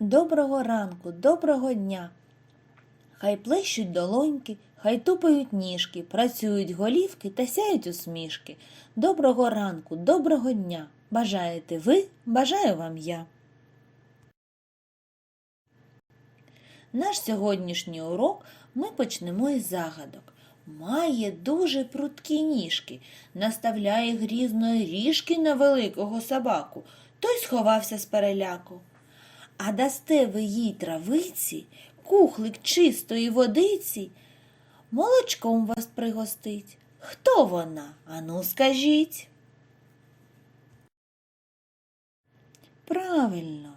Доброго ранку, доброго дня. Хай плещуть долоньки, хай тупають ніжки, працюють голівки та сяють усмішки. Доброго ранку, доброго дня. Бажаєте ви, бажаю вам я. Наш сьогоднішній урок ми почнемо із загадок. Має дуже прудкі ніжки, наставляє грізної ріжки на великого собаку, той сховався з переляку. А дасте ви їй травиці, кухлик чистої водиці, молочком вас пригостить. Хто вона? Ану, скажіть. Правильно,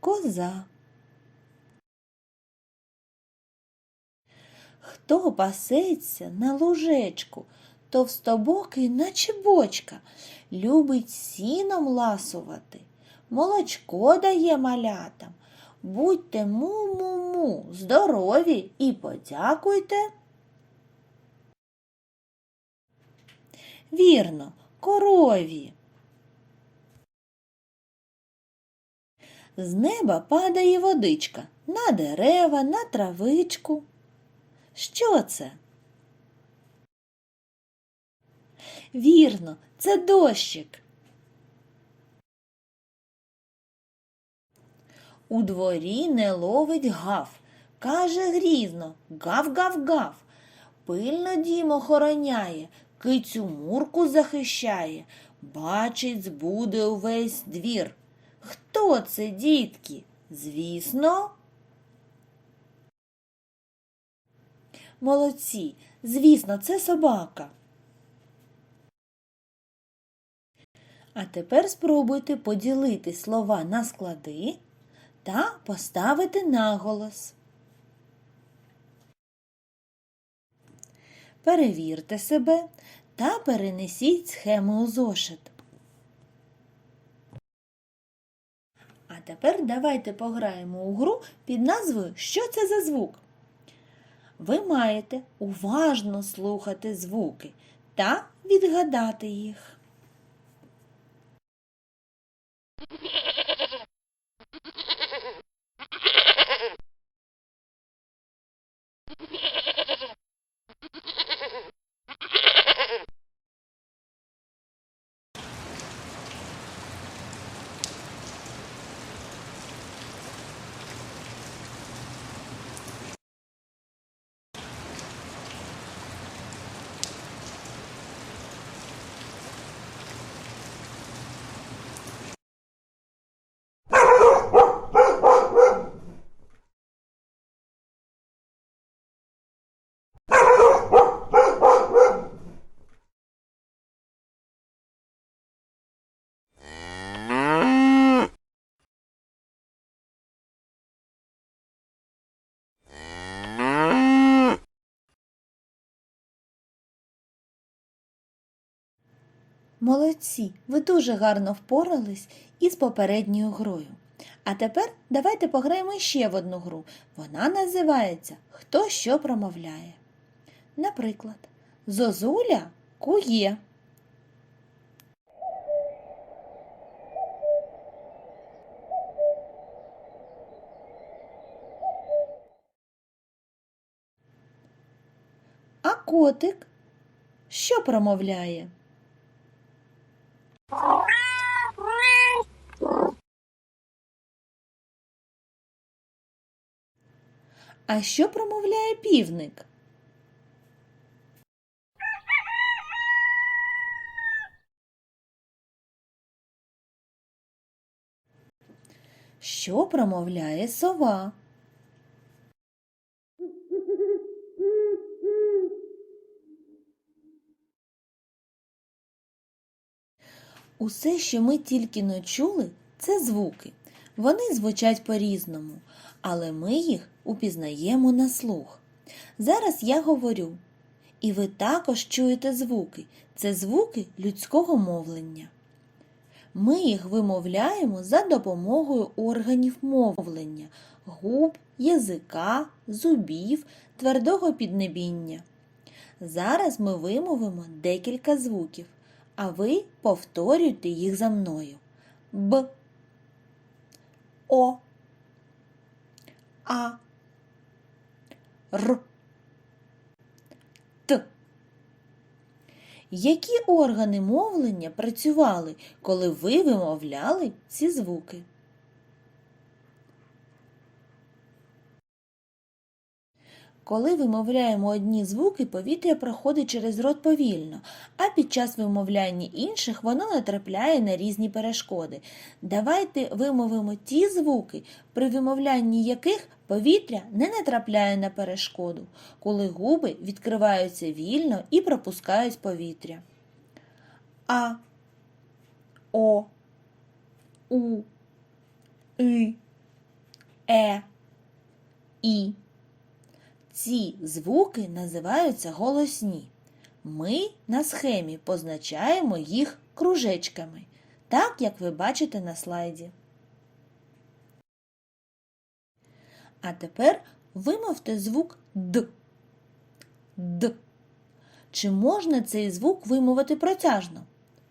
коза. Хто пасеться на лужечку, товстобокий, наче бочка, любить сіном ласувати, молочко дає малятам. Будьте му-му-му, здорові і подякуйте. Вірно, корові. З неба падає водичка на дерева, на травичку. Що це? Вірно, це дощик. У дворі не ловить гав, каже грізно гав-гав-гав. Пильно дім охороняє, кицю мурку захищає, бачить, збуде увесь двір. Хто це, дітки? Звісно. Молодці, звісно, це собака. А тепер спробуйте поділити слова на склади та поставити наголос. Перевірте себе та перенесіть схеми у зошит. А тепер давайте пограємо у гру під назвою Що це за звук? Ви маєте уважно слухати звуки та відгадати їх. Молодці, ви дуже гарно впорались із попередньою грою. А тепер давайте пограємо ще в одну гру. Вона називається Хто що промовляє. Наприклад, Зозуля кує. А котик що промовляє? А що промовляє півник? Що промовляє сова? Усе, що ми тільки не чули, це звуки. Вони звучать по-різному, але ми їх упізнаємо на слух. Зараз я говорю, і ви також чуєте звуки. Це звуки людського мовлення. Ми їх вимовляємо за допомогою органів мовлення губ, язика, зубів, твердого піднебіння. Зараз ми вимовимо декілька звуків, а ви повторюйте їх за мною. Б, О, А, Р, Т. Які органи мовлення працювали, коли ви вимовляли ці звуки? Коли вимовляємо одні звуки, повітря проходить через рот повільно, а під час вимовляння інших воно натрапляє на різні перешкоди. Давайте вимовимо ті звуки, при вимовлянні яких повітря не натрапляє на перешкоду, коли губи відкриваються вільно і пропускають повітря. А, О, У, И, Е, І. Ці звуки називаються голосні. Ми на схемі позначаємо їх кружечками, так як ви бачите на слайді. А тепер вимовте звук Д. Д. Чи можна цей звук вимовити протяжно?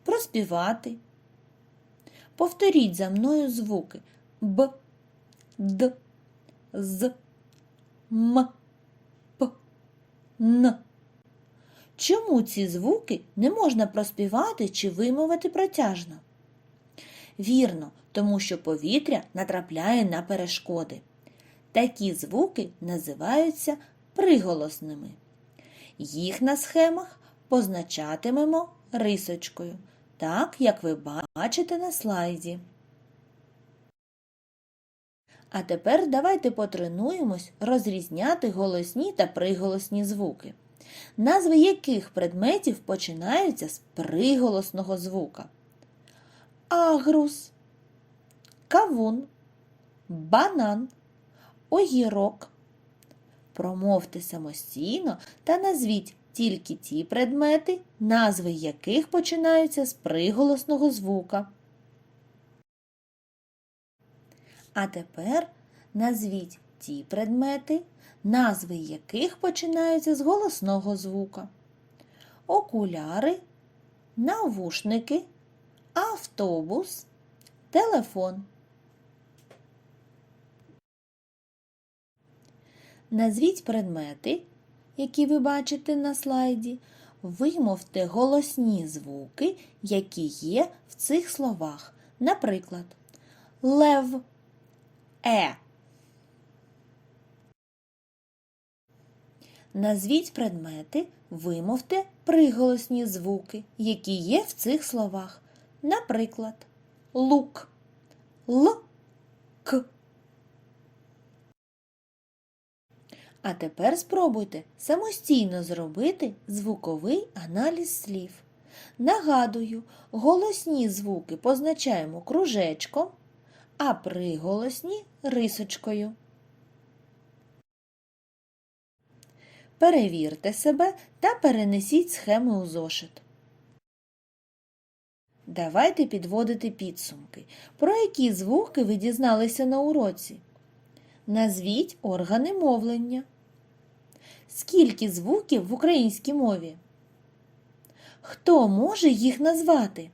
Проспівати. Повторіть за мною звуки Б, Д, З, М. Н. Чому ці звуки не можна проспівати чи вимовити протяжно? Вірно, тому що повітря натрапляє на перешкоди. Такі звуки називаються приголосними. Їх на схемах позначатимемо рисочкою, так як ви бачите на слайді. А тепер давайте потренуємось розрізняти голосні та приголосні звуки, назви яких предметів починаються з приголосного звука. Агрус, кавун, банан, огірок. Промовте самостійно та назвіть тільки ті предмети, назви яких починаються з приголосного звука. А тепер назвіть ті предмети, назви яких починаються з голосного звука. Окуляри, навушники, автобус, телефон. Назвіть предмети, які ви бачите на слайді. Вимовте голосні звуки, які є в цих словах. Наприклад, лев. Е. Назвіть предмети, вимовте приголосні звуки, які є в цих словах. Наприклад, лук, л, к. А тепер спробуйте самостійно зробити звуковий аналіз слів. Нагадую, голосні звуки позначаємо кружечком а приголосні рисочкою. Перевірте себе та перенесіть схеми у зошит. Давайте підводити підсумки. Про які звуки ви дізналися на уроці? Назвіть органи мовлення. Скільки звуків в українській мові? Хто може їх назвати?